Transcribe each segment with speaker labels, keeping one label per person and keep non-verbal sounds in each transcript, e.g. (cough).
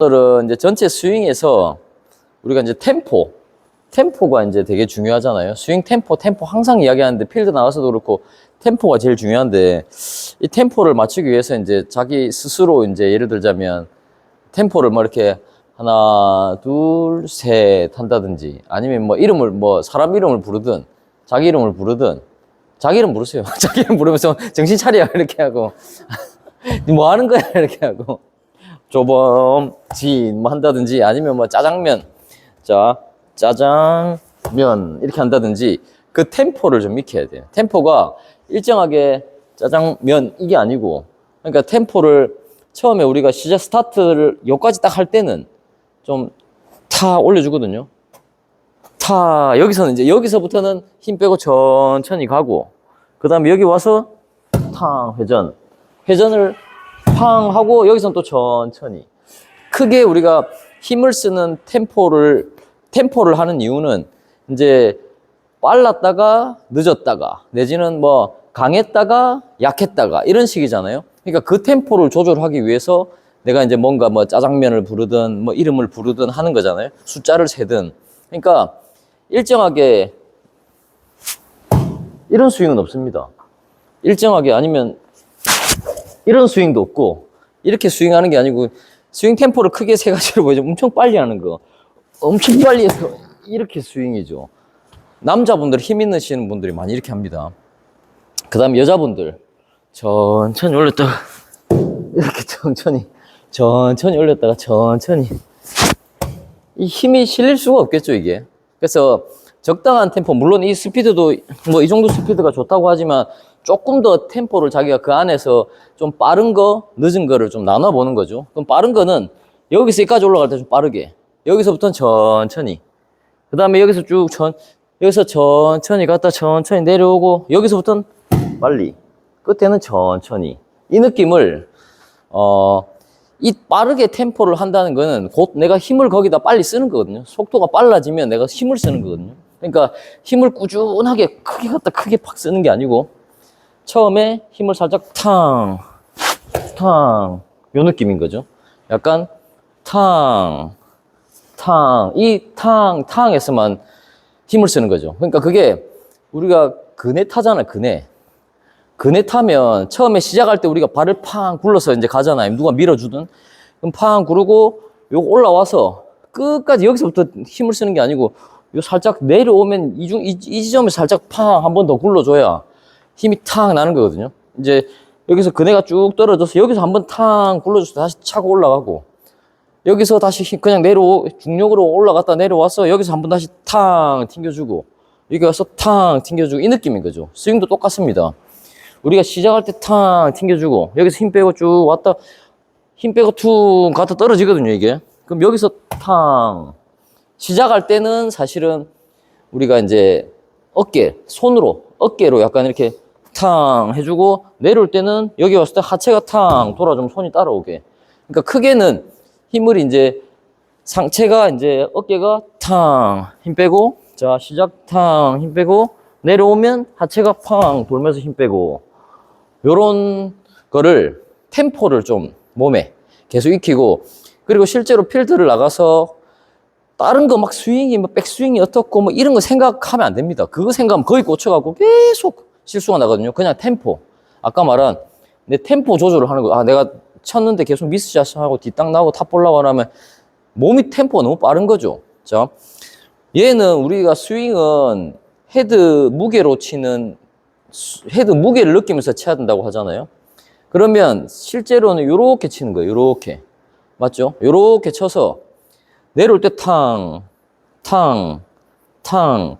Speaker 1: 오늘은 이제 전체 스윙에서 우리가 이제 템포, 템포가 이제 되게 중요하잖아요. 스윙 템포, 템포 항상 이야기하는데 필드 나가서도 그렇고 템포가 제일 중요한데 이 템포를 맞추기 위해서 이제 자기 스스로 이제 예를 들자면 템포를 뭐 이렇게 하나, 둘, 셋 한다든지 아니면 뭐 이름을 뭐 사람 이름을 부르든 자기 이름을 부르든 자기 이름 부르세요. (laughs) 자기 이름 부르면서 정신 차려 이렇게 하고 니 (laughs) 뭐 하는 거야 이렇게 하고 조범 진 뭐 한다든지 아니면 뭐 짜장면 자 짜장면 이렇게 한다든지 그 템포를 좀 익혀야 돼요. 템포가 일정하게 짜장면 이게 아니고 그러니까 템포를 처음에 우리가 시작 스타트를 여기까지 딱 할 때는 좀 타 올려주거든요. 타 여기서는 이제 여기서부터는 힘 빼고 천천히 가고 그 다음에 여기 와서 탕 회전 회전을 팡 하고 여기서는 또 천천히 크게 우리가 힘을 쓰는 템포를 템포를 하는 이유는 이제 빨랐다가 늦었다가 내지는 뭐 강했다가 약했다가 이런 식이잖아요. 그러니까 그 템포를 조절하기 위해서 내가 이제 뭔가 뭐 짜장면을 부르든 뭐 이름을 부르든 하는 거잖아요. 숫자를 세든. 그러니까 일정하게 이런 스윙은 없습니다. 일정하게 아니면 이런 스윙도 없고 이렇게 스윙하는 게 아니고 스윙 템포를 크게 세 가지로 보이죠. 엄청 빨리 하는 거. 엄청 빨리 해서 이렇게 스윙이죠. 남자분들 힘 있으시는 분들이 많이 이렇게 합니다. 그 다음에 여자분들 천천히 올렸다가 이렇게 천천히 천천히 올렸다가 천천히 이 힘이 실릴 수가 없겠죠 이게 그래서 적당한 템포 물론 이 스피드도 뭐 이 정도 스피드가 좋다고 하지만 조금 더 템포를 자기가 그 안에서 좀 빠른 거 늦은 거를 좀 나눠 보는 거죠. 그럼 빠른 거는 여기서 여기까지 올라갈 때 좀 빠르게. 여기서부터는 천천히. 그 다음에 여기서 쭉 천, 여기서 천천히 갔다 천천히 내려오고 여기서부터는 빨리. 끝에는 천천히. 이 느낌을 어, 이 빠르게 템포를 한다는 거는 곧 내가 힘을 거기다 빨리 쓰는 거거든요. 속도가 빨라지면 내가 힘을 쓰는 거거든요. 그러니까 힘을 꾸준하게 크게 갖다 크게 팍 쓰는 게 아니고 처음에 힘을 살짝 탕, 탕, 요 느낌인 거죠. 약간 탕, 탕, 이 탕, 탕에서만 힘을 쓰는 거죠. 그러니까 그게 우리가 그네 타잖아요, 그네. 그네 타면 처음에 시작할 때 우리가 발을 팡 굴러서 이제 가잖아요. 누가 밀어주든. 그럼 팡 구르고 요 올라와서 끝까지 여기서부터 힘을 쓰는 게 아니고 요 살짝 내려오면 이 중, 이, 이 지점에 살짝 팡 한 번 더 굴러줘야 힘이 탁 나는 거거든요. 이제 여기서 그네가 쭉 떨어져서 여기서 한번 탕 굴러줘서 다시 차고 올라가고 여기서 다시 힘- 그냥 내려 중력으로 올라갔다 내려와서 여기서 한번 다시 탕 튕겨주고 여기 와서 탕 튕겨주고 이 느낌인 거죠. 스윙도 똑같습니다. 우리가 시작할 때 탕 튕겨주고 여기서 힘 빼고 쭉 왔다 힘 빼고 툭 갔다 떨어지거든요 이게 그럼 여기서 탕 시작할 때는 사실은 우리가 이제 어깨 손으로 어깨로 약간 이렇게 탕 해주고 내려올 때는 여기 왔을 때 하체가 탕 돌아주면 손이 따라오게 그러니까 크게는 힘을 이제 상체가 이제 어깨가 탕 힘 빼고 자 시작 탕 힘 빼고 내려오면 하체가 팡 돌면서 힘 빼고 요런 거를 템포를 좀 몸에 계속 익히고 그리고 실제로 필드를 나가서 다른 거 막 스윙이 뭐 백스윙이 어떻고 뭐 이런 거 생각하면 안 됩니다. 그거 생각하면 거의 꽂혀갖고 계속 실수가 나거든요. 그냥 템포. 아까 말한 내 템포 조절을 하는 거. 아 내가 쳤는데 계속 미스샷 하고 뒷땅 나고 탑 볼라고 하면 몸이 템포가 너무 빠른 거죠. 자, 얘는 우리가 스윙은 헤드 무게로 치는 수- 헤드 무게를 느끼면서 쳐야 된다고 하잖아요. 그러면 실제로는 이렇게 치는 거예요. 이렇게 맞죠? 이렇게 쳐서 내려올 때 탕, 탕, 탕.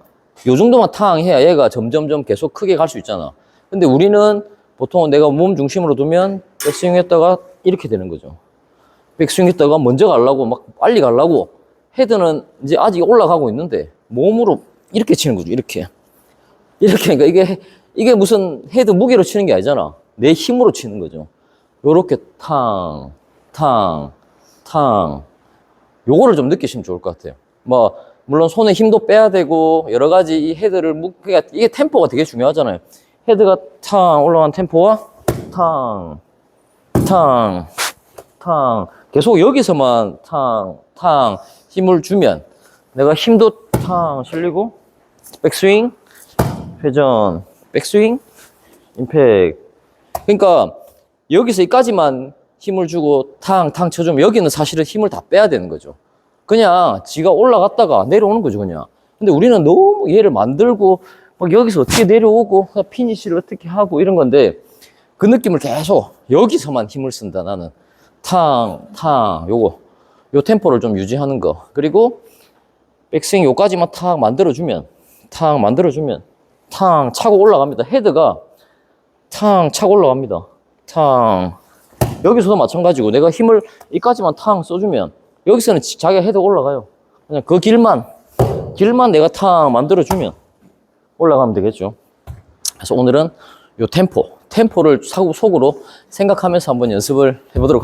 Speaker 1: 요 정도만 탕 해야 얘가 점점점 계속 크게 갈 수 있잖아. 근데 우리는 보통 내가 몸 중심으로 두면 백스윙 했다가 이렇게 되는 거죠. 백스윙 했다가 먼저 가려고 막 빨리 가려고 헤드는 이제 아직 올라가고 있는데 몸으로 이렇게 치는 거죠. 이렇게. 이렇게 그러니까 이게 이게 무슨 헤드 무게로 치는 게 아니잖아. 내 힘으로 치는 거죠. 요렇게 탕, 탕, 탕. 요거를 좀 느끼시면 좋을 것 같아요. 뭐 물론 손에 힘도 빼야 되고 여러 가지 이 헤드를 무 그러니까 이게 템포가 되게 중요하잖아요. 헤드가 탕 올라간 템포와 탕, 탕, 탕 계속 여기서만 탕, 탕 힘을 주면 내가 힘도 탕 실리고 백스윙, 회전, 백스윙, 임팩. 그러니까 여기서 여기까지만 힘을 주고 탕, 탕 쳐주면 여기는 사실은 힘을 다 빼야 되는 거죠. 그냥 지가 올라갔다가 내려오는 거죠, 그냥. 근데 우리는 너무 얘를 만들고 막 여기서 어떻게 내려오고 그냥 피니시를 어떻게 하고 이런 건데 그 느낌을 계속 여기서만 힘을 쓴다, 나는. 탕, 탕, 요거. 요 템포를 좀 유지하는 거. 그리고 백스윙 요까지만 탁 만들어주면, 탁 만들어주면, 탕 차고 올라갑니다. 헤드가 탕 차고 올라갑니다. 탕. 여기서도 마찬가지고 내가 힘을 이까지만 탕 써주면 여기서는 지- 자기가 헤드 올라가요. 그냥 그 길만, 길만 내가 탕 만들어주면 올라가면 되겠죠. 그래서 오늘은 요 템포, 템포를 사고 속으로 생각하면서 한번 연습을 해보도록